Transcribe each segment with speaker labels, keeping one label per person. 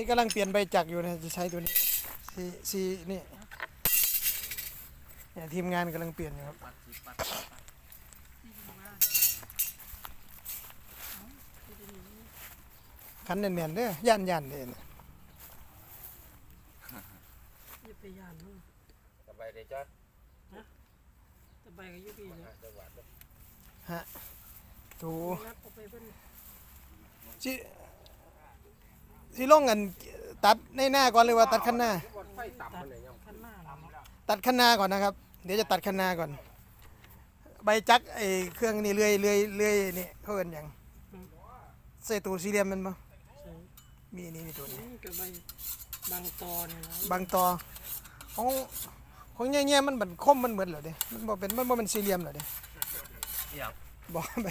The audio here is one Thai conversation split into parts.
Speaker 1: นี่กำลังเปลี่ยนใบจักรอยู่นะจะใช้ตัวนี้ซีซีนี่เนี่ยทีมงานกำลังเปลี่ยนอยู่ครับคันแน่นๆเด้อย่านย่านๆเด้นะ
Speaker 2: อย่าไปย่านมัน
Speaker 3: สบายดีจ้ะ
Speaker 2: ตะไบก็อยู่พี่เลย
Speaker 3: จังหวัด
Speaker 1: ถู
Speaker 2: รับเอาไปเพิ่น
Speaker 1: สิ สิลงกันตัดในหน้าก่อนเลยว่าตัดคันหน้า
Speaker 3: บนไฟต่ำมันเลยยัง
Speaker 2: คันหน้าเรา
Speaker 1: ตัดคันนาก่อนนะครับ เดี๋ยวจะตัดคันนาก่อน ใบจักรไอ้เครื่องนี่เลื่อยเลื่อยเลื่อยนี่เขาเอินอย่างใส่ตัวสี่เหลี่ยมแมันบ่
Speaker 2: ใช่
Speaker 1: มีอันนี่นี่ตัวนี้
Speaker 2: นี่ก็ใบบางตอนเนี่ยนะ
Speaker 1: บางตอของของแง่ๆมันมันคมมันเหมือนเหรอเด้มันบ่เป็นมันบ่เป็นสี่เหลี่ยมเหรอเด้
Speaker 3: เอี่ยง
Speaker 1: บ่ไป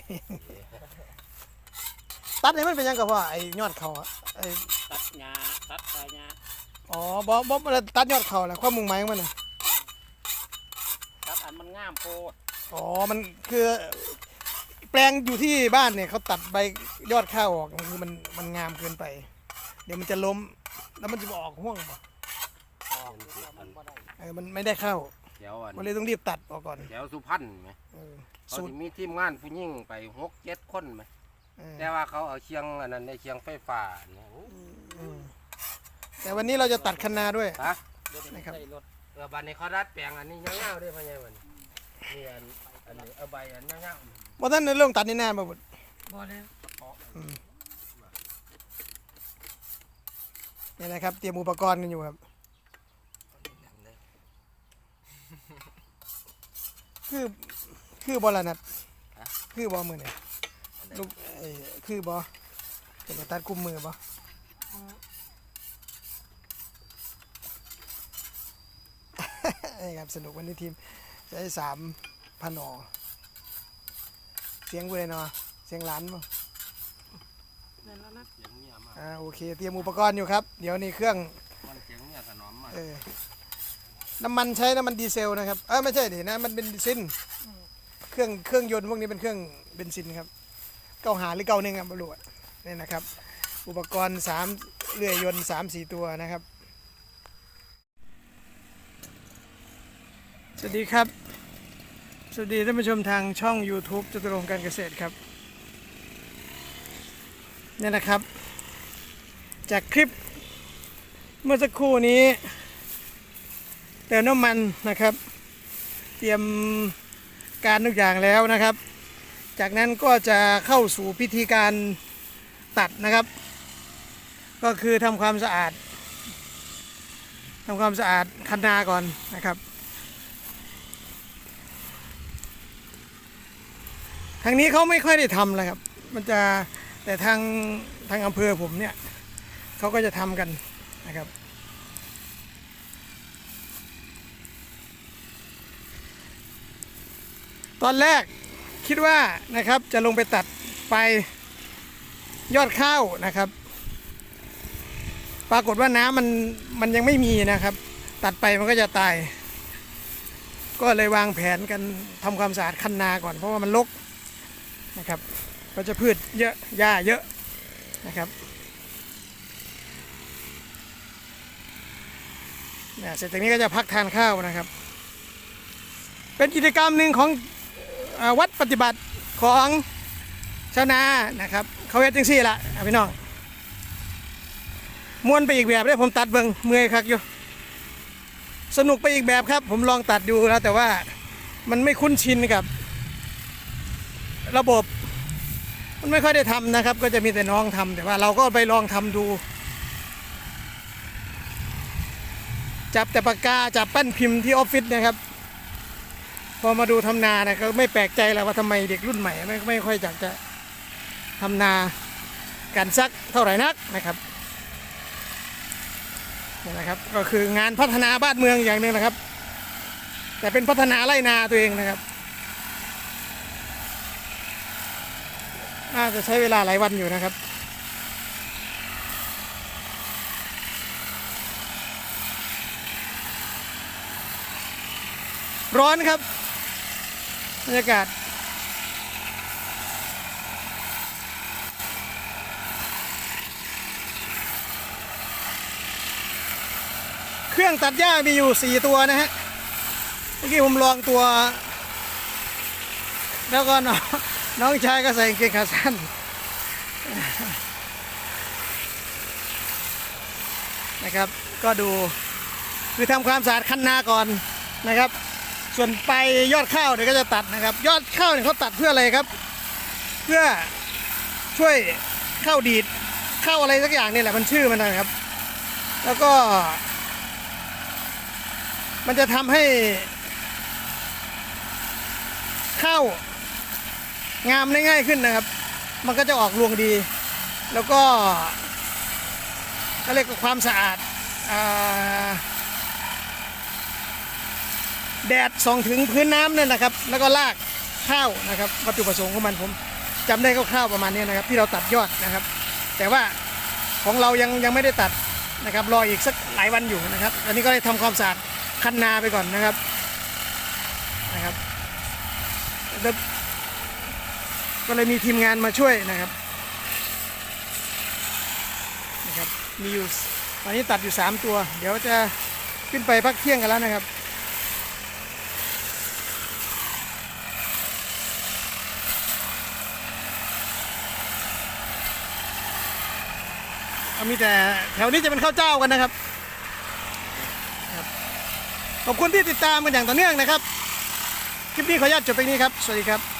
Speaker 1: ตัดให้มันเป็นหยังกับว่าไอ้ยอดเขาอะไอ้
Speaker 4: ตัดหญ้าตัดใบหญ้า
Speaker 1: อ๋อบ่บ่บ่ได้ตัดยอดเขาแหละความมุ่งหมายของมันน่ะ
Speaker 4: ตัดอันมันงามโพด
Speaker 1: อ๋อมันคือ แปลงอยู่ที่บ้านเนี่ยเขาตัดใบยอดข้าวออกคือมันมันงามเกินไป เดี๋ยวมันจะล้ม แล้วมันจะออกห่วงบ่
Speaker 4: มันบ่ได้
Speaker 1: เออมันไม่ได้เข้า
Speaker 3: เดี๋ยวอัน
Speaker 1: มันเลยต้องรีบตัดออกก่อน
Speaker 3: เดี๋ยวสุพรรณไหม
Speaker 1: เออ
Speaker 3: เขา
Speaker 1: สูตร
Speaker 3: สิมีทีมงานผู้ยิ่งไปหกเจ็ดคนไหม
Speaker 1: เออ
Speaker 3: แต่ว่าเขาเอาเชียงอันนั้นในเชียงไฟฟ้าเนี่ยโอ้
Speaker 1: เออแต่วันนี้เราจะตัดคันนาด้วย
Speaker 3: ฮะ
Speaker 4: เดี๋ยวนี้
Speaker 1: นะครับ
Speaker 4: ใส่รถ
Speaker 3: เออบันนี้เขาดัดแปลงอันนี้ยาวๆด้วยพ่อใหญ่วันนี้นี่อันอันนี้เอาใบอันยาว
Speaker 1: เพราะท่านในเรื่องตัดนี่นานมาบุด
Speaker 2: บ่แล้ว
Speaker 1: เนี่ยนะครับ เตรียมอุปกรณ์กันอยู่ครับ คือ คือบอลนัดคือบอมือเนี่ย ลูกเอ้ยคือบอจะไปตัดกุมมือบอนี่ครับสนุกวันนี้ทีมใช้สามพันอเสียงกูเลยเนาะเสียงหลานป่ะ
Speaker 2: นั่นแล้วนะ
Speaker 3: ๆเสียงเมียมาก
Speaker 1: อ่าโอเค เตรียมอุปกรณ์อยู่ครับ เดี๋ยวนี้เครื่อง
Speaker 3: มันเสียงเมียถนอมมาก
Speaker 1: เออน้ำมันใช้น้ำมันดีเซลนะครับเออไม่ใช่ดินะมันเป็นเบนซินเครื่องเครื่องยนต์พวกนี้เป็นเครื่องเบนซินครับเก้าหาหรือเก้าหนึ่งครับบรรลุนี่นะครับ อุปกรณ์สามเรือยยนต์สามสี่ตัวนะครับ สวัสดีครับ สวัสดีท่านผู้ชมทางช่อง YouTube จตุรงการเกษตรครับนี่นะครับ จากคลิปเมื่อสักครู่นี้เติมน้ำมันนะครับ เตรียมการทุกอย่างแล้วนะครับ จากนั้นก็จะเข้าสู่พิธีการตัดนะครับ ก็คือทำความสะอาดทำความสะอาดคันนาก่อนนะครับทางนี้เขาไม่ค่อยได้ทำเลยครับ มันจะแต่ทางทางอำเภอผมเนี่ยเขาก็จะทำกันนะครับ ตอนแรก คิดว่านะครับจะลงไปตัดไปยอดข้าวนะครับ ปรากฏว่าน้ำมันมันยังไม่มีนะครับ ตัดไปมันก็จะตาย ก็เลยวางแผนกันทำความสะอาดคันนาก่อนเพราะว่ามันรกนะครับก็จะพืชเยอะหญ้าเยอะนะครับเนี่ยเสร็จจากนี้ก็จะพักทานข้าวนะครับ เป็นกิจกรรมหนึ่งของ วัดปฏิบัติของชาวนานะครับ เขาเฮ็ดจังซี่ละพี่น้องมวนไปอีกแบบเลยผมตัดเบิงเมื่อยคักอยู่สนุกไปอีกแบบครับ ผมลองตัดดูแล้วแต่ว่ามันไม่คุ้นชินกับ ระบบ มันไม่ค่อยได้ทำนะครับ ก็จะมีแต่น้องทำแต่ว่าเราก็ไปลองทำดู จับแต่ปากกาจับปั้นพิมพ์ที่ออฟฟิศนะครับ พอมาดูทำนานะก็ไม่แปลกใจแล้วว่าทำไมเด็กรุ่นใหม่ไม่ไม่ค่อยอยากจะทำนากันสักเท่าไหร่นักนะครับนี่นะครับก็คืองานพัฒนาบ้านเมืองอย่างหนึ่งนะครับ แต่เป็นพัฒนาไร่นาตัวเองนะครับน่าจะใช้เวลาหลายวันอยู่นะครับร้อนครับ บรรยากาศเครื่องตัดหญ้ามีอยู่สี่ตัวนะฮะ เมื่อกี้ผมลองตัว แล้วก็น้องน้องชายก็ใส่กางเกงขาสั้นนะครับ ก็ดูคือทำความสะอาดคันนาก่อนนะครับ ส่วนไปยอดข้าวเนี่ยก็จะตัดนะครับ ยอดข้าวเนี่ยเขาตัดเพื่ออะไรครับ เพื่อช่วยข้าวดีดข้าวอะไรสักอย่างนี่แหละมันชื่อมันนะครับ แล้วก็ มันจะทำให้ข้าวงามได้ง่ายขึ้นนะครับ มันก็จะออกรวงดี แล้วก็ก็เรียกว่าความสะอาดอ่า แดดส่องถึงพื้นน้ำเนี่ยนะครับ แล้วก็ลากข้าวนะครับ วัตถุประสงค์ของมันผมจำได้คร่าวๆประมาณนี้นะครับ ที่เราตัดยอดนะครับ แต่ว่าของเรายังยังไม่ได้ตัดนะครับรออีกสักหลายวันอยู่นะครับ อันนี้ก็ได้ทำความสะอาดคันนาไปก่อนนะครับนะครับแล้วก็เลยมีทีมงานมาช่วยนะครับนะครับมีอยู่ตอนนี้ตัดอยู่ 3 ตัว เดี๋ยวจะขึ้นไปพักเที่ยงกันแล้วนะครับ เอา มีแต่แถวนี้จะเป็นข้าวเจ้ากันนะครับ ขอบคุณที่ติดตามกันอย่างต่อเนื่องนะครับ คลิปนี้ขออนุญาตจบไปนี้ครับ สวัสดีครับ